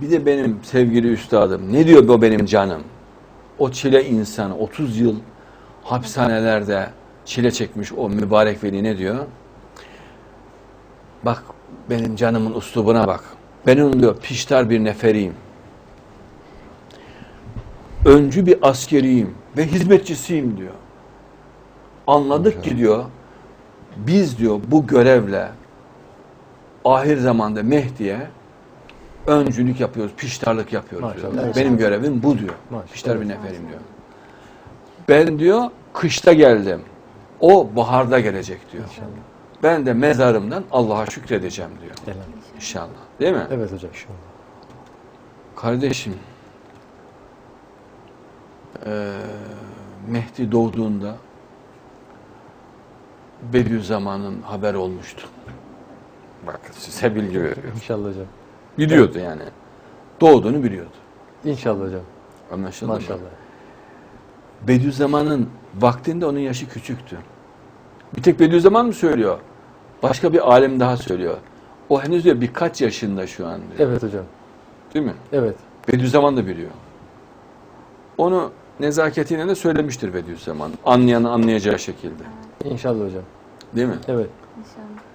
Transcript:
Bir de benim sevgili üstadım ne diyor bu benim canım? O çile insanı 30 yıl hapishanelerde çile çekmiş o mübarek veli ne diyor? Bak benim canımın uslubuna bak. Ben onun diyor piştar bir neferiyim. Öncü bir askeriyim ve hizmetçisiyim diyor. Anladık ki diyor biz diyor bu görevle ahir zamanda Mehdi'ye öncülük yapıyoruz, piştarlık yapıyoruz diyor. Maşallah. Benim görevim bu diyor. Maşallah. Piştar bir neferim diyor. Ben diyor kışta geldim. O baharda gelecek diyor. İnşallah. Ben de mezarımdan Allah'a şükredeceğim diyor. Helal. İnşallah. Değil mi? Evet hocam. İnşallah. Kardeşim, eee, Mehdi doğduğunda Bediüzzaman'ın haber olmuştu. Bak size bilgi veriyor. İnşallah hocam. Biliyordu yani. Doğduğunu biliyordu. İnşallah hocam. Anlaşıldı mı? Maşallah. Bediüzzaman'ın vaktinde onun yaşı küçüktü. Bir tek Bediüzzaman mı söylüyor? Başka bir alim daha söylüyor. O henüz diyor birkaç yaşında şu an diyor. Evet hocam. Değil mi? Evet. Bediüzzaman da biliyor. Onu nezaketiyle de söylemiştir Bediüzzaman. Anlayanı anlayacağı şekilde. İnşallah hocam. Değil mi? Evet. İnşallah.